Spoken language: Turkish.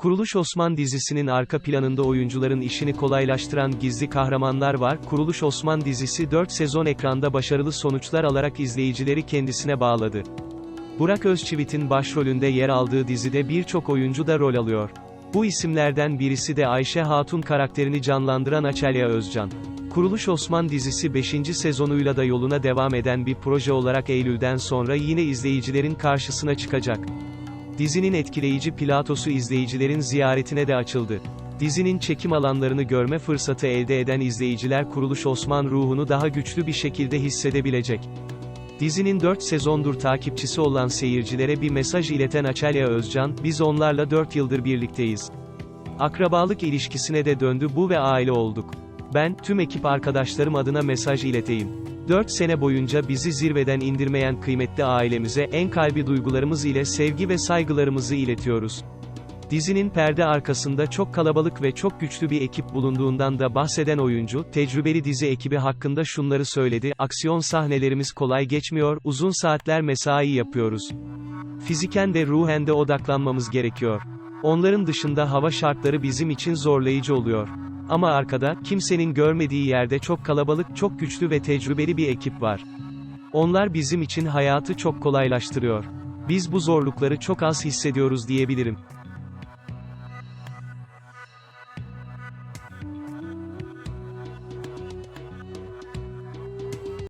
Kuruluş Osman dizisinin arka planında oyuncuların işini kolaylaştıran gizli kahramanlar var. Kuruluş Osman dizisi 4 sezon ekranda başarılı sonuçlar alarak izleyicileri kendisine bağladı. Burak Özçivit'in başrolünde yer aldığı dizide birçok oyuncu da rol alıyor. Bu isimlerden birisi de Ayşe Hatun karakterini canlandıran Açelya Özcan. Kuruluş Osman dizisi 5. sezonuyla da yoluna devam eden bir proje olarak Eylül'den sonra yine izleyicilerin karşısına çıkacak. Dizinin etkileyici platosu izleyicilerin ziyaretine de açıldı. Dizinin çekim alanlarını görme fırsatı elde eden izleyiciler Kuruluş Osman ruhunu daha güçlü bir şekilde hissedebilecek. Dizinin 4 sezondur takipçisi olan seyircilere bir mesaj ileten Açelya Özcan, biz onlarla 4 yıldır birlikteyiz. Akrabalık ilişkisine de döndü bu ve aile olduk. Ben, tüm ekip arkadaşlarım adına mesaj ileteyim. 4 sene boyunca bizi zirveden indirmeyen kıymetli ailemize en kalbi duygularımız ile sevgi ve saygılarımızı iletiyoruz. Dizinin perde arkasında çok kalabalık ve çok güçlü bir ekip bulunduğundan da bahseden oyuncu, tecrübeli dizi ekibi hakkında şunları söyledi, aksiyon sahnelerimiz kolay geçmiyor, uzun saatler mesai yapıyoruz. Fiziken de ruhen de odaklanmamız gerekiyor. Onların dışında hava şartları bizim için zorlayıcı oluyor. Ama arkada, kimsenin görmediği yerde çok kalabalık, çok güçlü ve tecrübeli bir ekip var. Onlar bizim için hayatı çok kolaylaştırıyor. Biz bu zorlukları çok az hissediyoruz diyebilirim.